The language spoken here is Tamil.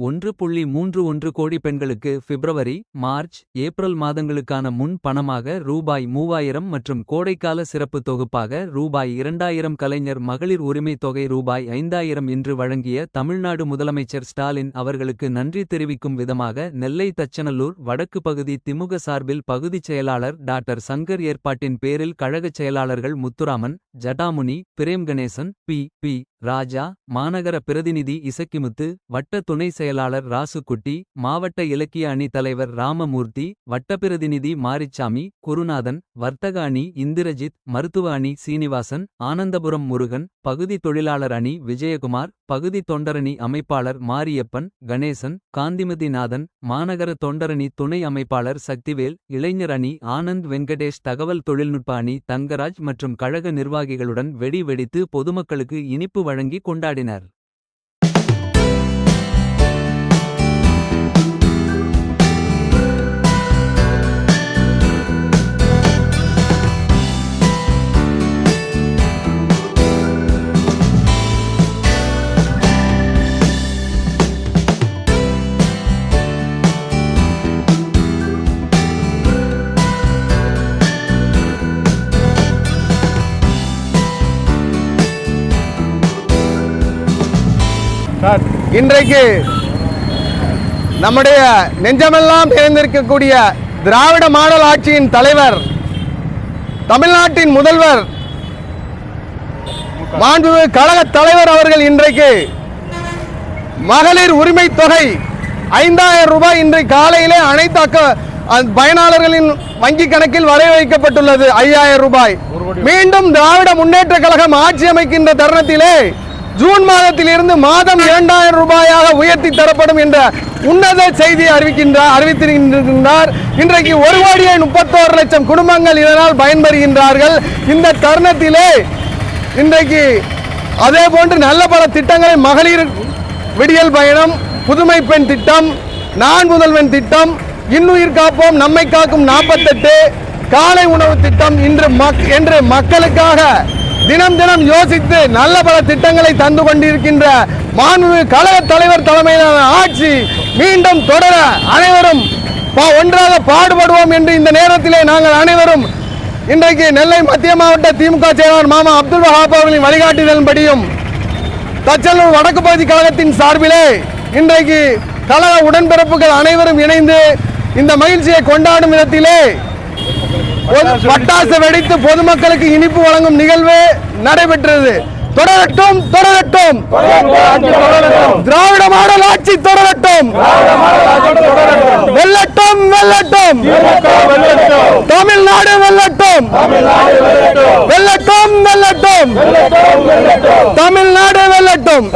ஒன்று புள்ளி மூன்று ஒன்று கோடி பெண்களுக்கு பிப்ரவரி மார்ச் ஏப்ரல் மாதங்களுக்கான முன் பணமாக ரூபாய் மூவாயிரம் மற்றும் கோடைக்கால சிறப்பு தொகுப்பாக ரூபாய் இரண்டாயிரம் கலைஞர் மகளிர் உரிமைத் தொகை ரூபாய் ஐந்தாயிரம் இன்று வழங்கிய தமிழ்நாடு முதலமைச்சர் ஸ்டாலின் அவர்களுக்கு நன்றி தெரிவிக்கும் விதமாக நெல்லை தச்சநல்லூர் வடக்கு பகுதி திமுக சார்பில் பகுதிச் செயலாளர் டாக்டர் சங்கர் ஏற்பாட்டின் பேரில் கழகச் செயலாளர்கள் முத்துராமன் ஜடாமுனி பிரேம் கணேசன் பி பி ராஜா மாநகர பிரதிநிதி இசக்கிமுத்து வட்ட துணை செயலாளர் ராசுக்குட்டி மாவட்ட இலக்கிய அணி தலைவர் ராமமூர்த்தி வட்ட பிரதிநிதி மாரிச்சாமி குருநாதன் வர்த்தக அணி இந்திரஜித் மருத்துவ அணி சீனிவாசன் ஆனந்தபுரம் முருகன் பகுதி தொழிலாளர் அணி விஜயகுமார் பகுதி தொண்டரணி அமைப்பாளர் மாரியப்பன் கணேசன் காந்திமதிநாதன் மாநகர தொண்டரணி துணை அமைப்பாளர் சக்திவேல் இளைஞர் அணி ஆனந்த் வெங்கடேஷ் தகவல் தொழில்நுட்ப அணி தங்கராஜ் மற்றும் கழக நிர்வாகிகளுடன் வெடி வெடித்து பொதுமக்களுக்கு இனிப்பு வழங்கி கொண்டாடினர். இன்றைக்கு நம்முடைய நெஞ்சமெல்லாம் நிறைந்திருக்கக்கூடிய திராவிட மாடல் ஆட்சியின் தலைவர் தமிழ்நாட்டின் முதல்வர் மாண்புமிகு கழக தலைவர் அவர்கள் இன்றைக்கு மகளிர் உரிமை தொகை ஐந்தாயிரம் ரூபாய் இன்று காலையிலே அனைத்து அக்க பயனாளர்களின் வங்கி கணக்கில் வரை வைக்கப்பட்டுள்ளது ஐயாயிரம் ரூபாய். மீண்டும் திராவிட முன்னேற்ற கழகம் ஆட்சி அமைக்கின்ற தருணத்திலே ஜூன் மாதத்திலிருந்து மாதம் இரண்டாயிரம் ரூபாயாக உயர்த்தி தரப்படும் என்ற உன்னத செய்தியை அறிவிக்கின்றார் அறிவித்திருக்கின்றார் இன்றைக்கு ஒரு கோடியே முப்பத்தோரு லட்சம் குடும்பங்கள் இதனால் பயன்பெறுகின்றார்கள். இந்த தருணத்திலே இன்றைக்கு அதே போன்று நல்ல பல திட்டங்களை மகளிர் விடியல் பயணம் புதுமை பெண் திட்டம் நான் முதல்வன் திட்டம் இன்னுயிர் காப்போம் நம்மை காக்கும் நாற்பத்தெட்டு காலை உணவு திட்டம் இன்று மக் என்று மக்களுக்காக தினம் தினம் யோசித்து நல்ல பல திட்டங்களை தந்து கொண்டிருக்கின்ற மாண்பு கழக தலைவர் தலைமையிலான ஆட்சி மீண்டும் தொடர அனைவரும் ஒன்றாக பாடுபடுவோம் என்று இந்த நேரத்திலே நாங்கள் அனைவரும் இன்றைக்கு நெல்லை மத்திய மாவட்ட திமுக செயலாளர் மாமா அப்துல் வஹாப் அவர்களின் வழிகாட்டுதலின்படியும் தச்சலூர் வடக்கு பகுதி கழகத்தின் சார்பிலே இன்றைக்கு கழக உடன்பிறப்புகள் அனைவரும் இணைந்து இந்த மகிழ்ச்சியை கொண்டாடும் விதத்திலே பட்டாசு வெடித்து பொதுமக்களுக்கு இனிப்பு வழங்கும் நிகழ்வு நடைபெற்றது. தொடரட்டும் தொடரட்டும். திராவிட மாடல் ஆட்சி தொடரட்டும். வெல்லட்டும் வெல்லட்டும். தமிழ்நாடு வெல்லட்டும். வெல்லட்டும் வெல்லட்டும். தமிழ்நாடு வெல்லட்டும்.